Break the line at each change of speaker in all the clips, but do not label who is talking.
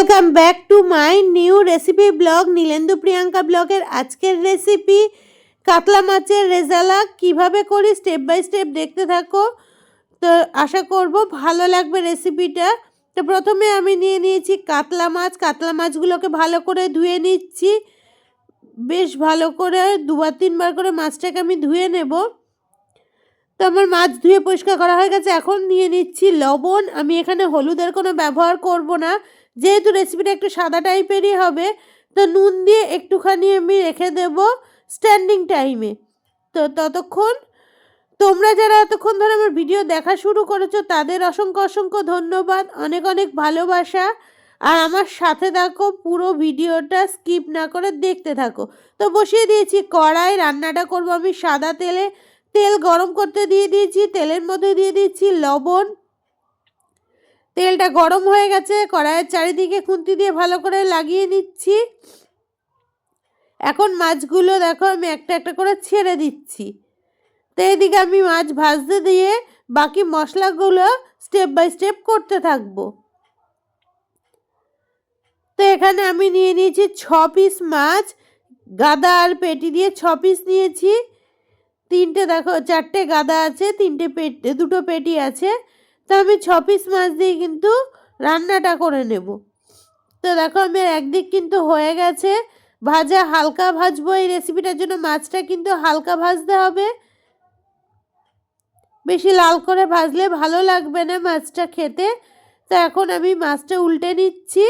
Welcome back to my new recipe blog Nilendu Priyanka ব্লগের আজকের recipe কাতলা মাছের রেজালা কীভাবে করি স্টেপ বাই স্টেপ দেখতে থাকো। তো আশা করব ভালো লাগবে রেসিপিটা তো প্রথমে আমি নিয়ে নিয়েছি কাতলা মাছ। কাতলা মাছগুলোকে ভালো করে ধুয়ে নিচ্ছি। বেশ ভালো করে দুবার তিনবার করে মাছটাকে আমি ধুয়ে নেব। তো আমার মাছ ধুয়ে পরিষ্কার করা হয়ে গেছে। এখন নিয়ে নিচ্ছি লবণ। আমি এখানে হলুদের কোনো ব্যবহার করব না। যেহেতু রেসিপিটা একটু সাদা টাইপেরই হবে, তো নুন দিয়ে একটুখানি আমি রেখে দেব স্ট্যান্ডিং টাইমে তো ততক্ষণ তোমরা যারা এতক্ষণ ধরে আমার ভিডিও দেখা শুরু করেছ, তাদের অসংখ্য অসংখ্য ধন্যবাদ। অনেক অনেক ভালোবাসা। আর আমার সাথে থাকো, পুরো ভিডিওটা স্কিপ না করে দেখতে থাকো। তো বসিয়ে দিয়েছি, কড়াই রান্নাটা করব আমি সাদা তেলে। তেল গরম করতে দিয়ে দিয়েছি, তেলের মধ্যে দিয়ে দিয়েছি লবণ। তেলটা গরম হয়ে গেছে, কড়াইয়ের চারিদিকে খুন্তি দিয়ে ভালো করে লাগিয়ে নিচ্ছি। এখন মাছগুলো দেখো, আমি একটা একটা করে ছেড়ে দিচ্ছি। তো এদিকে আমি মাছ ভাজতে দিয়ে বাকি মশলাগুলো স্টেপ বাই স্টেপ করতে থাকব। তো এখানে আমি নিয়ে নিয়েছি ছ পিস মাছ, গাদা আর পেটি দিয়ে ছ পিস নিয়েছি। তিনটে দেখো, চারটে গাদা আছে, তিনটে পেট, দুটো পেটি আছে। তো আমি ছ পিস মাছ দিয়ে কিন্তু রান্নাটা করে নেব। তো দেখো আমি একদিক কিন্তু হয়ে গেছে। ভাজা হালকা ভাজবো এই রেসিপিটার জন্য। মাছটা কিন্তু হালকা ভাজতে হবে। বেশি লাল করে ভাজলে ভালো লাগবে না মাছটা খেতে। তো এখন আমি মাছটা উল্টে নিচ্ছি।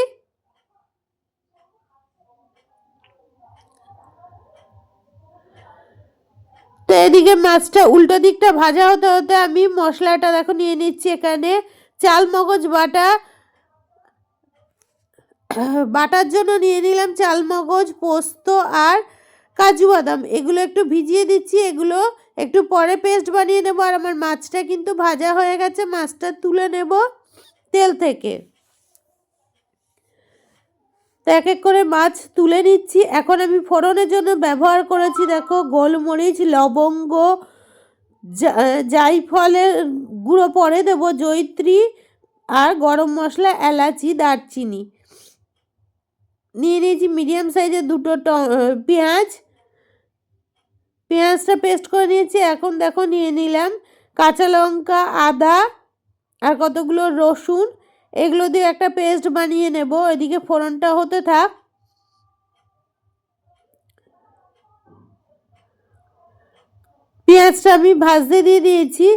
তো এদিকে মাছটা উল্টো দিকটা ভাজা হতে হতে আমি মশলাটা দেখো নিয়ে নিচ্ছি এখানে। চাল, মগজ, বাটা। বাটার জন্য নিয়ে নিলাম চাল, মগজ, পোস্ত আর কাজু বাদাম। এগুলো একটু ভিজিয়ে দিচ্ছি, এগুলো একটু পরে পেস্ট বানিয়ে নেব। আর আমার মাছটা কিন্তু ভাজা হয়ে গেছে, মাছটা তুলে নেব তেল থেকে। তো এক এক করে মাছ তুলে নিচ্ছি। এখন আমি ফোড়নের জন্য ব্যবহার করেছি, দেখো, গোলমরিচ, লবঙ্গ জাইফলের গুঁড়ো পরে দেবো জৈত্রী আর গরম মশলা, এলাচি, দারচিনি। নিয়ে নিয়েছি মিডিয়াম সাইজের দুটো ট, পেঁয়াজ। পেঁয়াজটা পেস্ট করে নিয়েছি, এখন দেখো নিয়ে নিলাম কাঁচা লঙ্কা, আদা আর কতগুলো রসুন। এগুলো দিয়ে একটা পেস্ট বানিয়ে নেব, এদিকে ফোড়নটা হতে থাক। পেঁয়াজটা আমি ভাজতে দিয়ে দিয়েছি,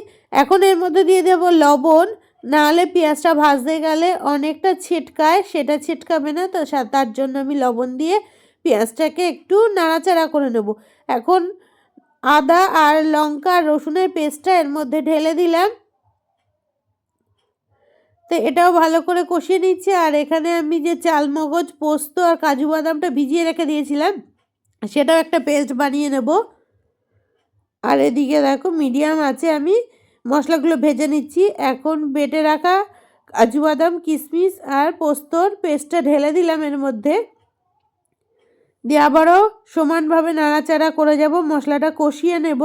এখন এর মধ্যে দিয়ে দেব লবণ। নাহলে পেঁয়াজটা ভাজতে গেলে অনেকটা ছিটকায়, সেটা ছিটকাবে না, তো তার জন্য আমি লবণ দিয়ে পেঁয়াজটাকে একটু নাড়াচাড়া করে নেব। এখন আদা আর লঙ্কা রসুনের পেস্টটা এর মধ্যে ঢেলে দিলাম। তো এটাও ভালো করে কষিয়ে নিচ্ছে। আর এখানে আমি যে চালমগজ, পোস্ত আর কাজু বাদামটা ভিজিয়ে রেখে দিয়েছিলাম, সেটাও একটা পেস্ট বানিয়ে নেব। আর এদিকে দেখো মিডিয়াম আছে, আমি মশলাগুলো ভেজে নিচ্ছি। এখন বেটে রাখা কাজু বাদাম কিশমিশ আর পোস্তর পেস্টটা ঢেলে দিলাম এর মধ্যে। দিয়ে আবারও সমানভাবে নাড়াচাড়া করে যাব, মশলাটা কষিয়ে নেব।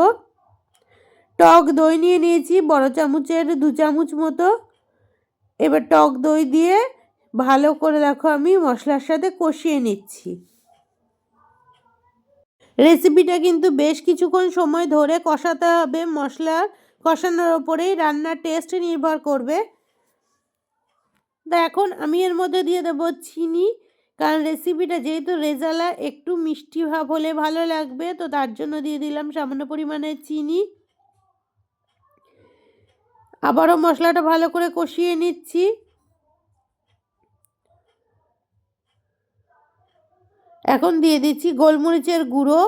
টক দই নিয়ে নিয়েছি, বড় চামচের দু চামচ মতো। এবার টক দই দিয়ে ভালো করে দেখো আমি মশলার সাথে কষিয়ে নিচ্ছি। রেসিপিটা কিন্তু বেশ কিছুক্ষণ সময় ধরে কষাতে হবে। মশলার কষানোর ওপরেই রান্নার টেস্ট নির্ভর করবে। তো এখন আমি এর মধ্যে দিয়ে দেবো চিনি, কারণ রেসিপিটা যেহেতু রেজালা, একটু মিষ্টি ভাব হলে ভালো লাগবে, তো তার জন্য দিয়ে দিলাম সামান্য পরিমাণে চিনি। আবারও মশলাটা ভালো করে কষিয়ে নিচ্ছি। এখন দিয়ে দিচ্ছি গোলমরিচের গুঁড়ো।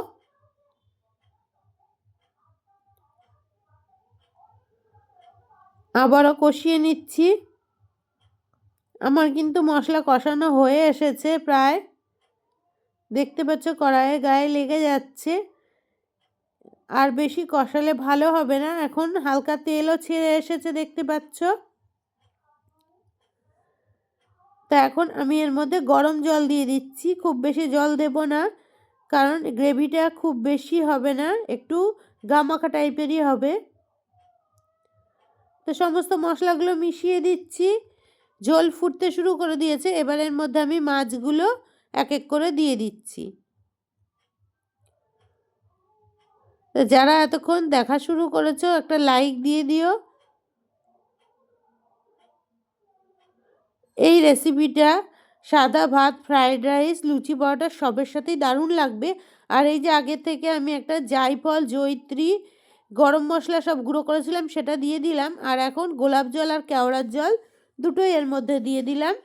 আবারও কষিয়ে নিচ্ছি। আমার কিন্তু মশলা কষানো হয়ে এসেছে প্রায়। দেখতে পাচ্ছ কড়াইয়ে গায়ে লেগে যাচ্ছে। আর বেশি কষালে ভালো হবে না? এখন হালকা তেলও ছেড়ে এসেছে, দেখতে পাচ্ছ? তো এখন আমি এর মধ্যে গরম জল দিয়ে দিচ্ছি। খুব বেশি জল দেব না, কারণ গ্রেভিটা খুব বেশি হবে না, একটু গামাখা টাইপেরই হবে। তো সমস্ত মশলাগুলো মিশিয়ে দিচ্ছি। ঝোল ফুটতে শুরু করে দিয়েছে, এবার এর মধ্যে আমি মাছগুলো এক এক করে দিয়ে দিচ্ছি। তো যারা এতক্ষণ দেখা শুরু করেছ, একটা লাইক দিয়ে দিও। এই রেসিপিটা সাদা ভাত ফ্রাইড রাইস লুচি, পরোটা সবের সাথেই দারুণ লাগবে। আর এই যে আগে থেকে আমি একটা জায়ফল, জয়িত্রী, গরম মশলা সব গুঁড়ো করেছিলাম, সেটা দিয়ে দিলাম। আর এখন গোলাপ জল আর কেওড়ার জল দুটোই এর মধ্যে দিয়ে দিলাম।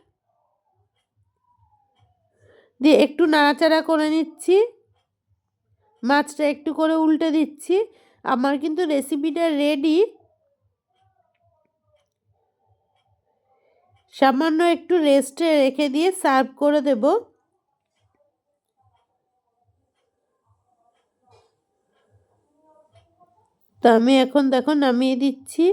দিয়ে একটু নাড়াচাড়া করে নিচ্ছি। মাছটা একটু করে উল্টে দিচ্ছি। আমার কিন্তু রেসিপিটা রেডি সামান্য একটু রেস্টে রেখে দিয়ে সার্ভ করে দেব। তো আমি এখন দেখো নামিয়ে দিচ্ছি।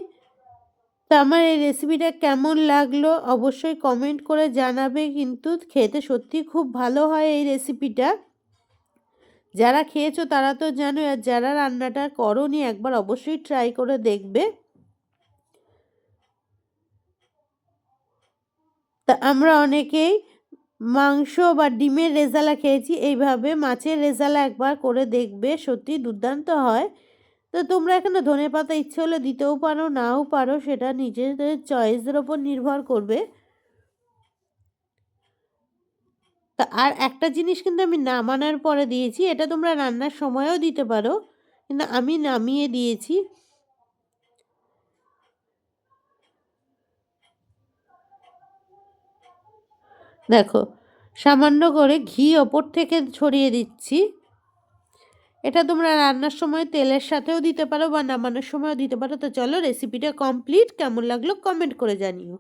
তো আমার এই রেসিপিটা কেমন লাগল অবশ্যই কমেন্ট করে জানাবে, কিন্তু খেতে সত্যি খুব ভালো হয় এই রেসিপিটা যারা খেয়েছো তারা তো জানো আর যারা রান্নাটা করনি একবার অবশ্যই ট্রাই করে দেখবে। তা আমরা অনেকেই মাংস বা ডিমের রেজালা খেয়েছি, এইভাবে মাছের রেজালা একবার করে দেখবে, সত্যি দুর্দান্ত হয়। তো তোমরা এখানে ধনে পাতা ইচ্ছে হলে দিতেও পারো, নাও পারো, সেটা নিজেদের চয়েসের ওপর নির্ভর করবে। তা আর একটা জিনিস কিন্তু আমি নামানোর পরে দিয়েছি, এটা তোমরা রান্নার সময়ও দিতে পারো। কিন্তু আমি নামিয়ে দিয়েছি। দেখো, সামান্য করে ঘি ওপর থেকে ছড়িয়ে দিচ্ছি। এটা তোমরা রান্নার সময় তেলের সাথেও দিতে পারো বা নামানোর সময়ও দিতে পারো। তো চলো রেসিপিটা কমপ্লিট কেমন লাগল কমেন্ট করে জানিও।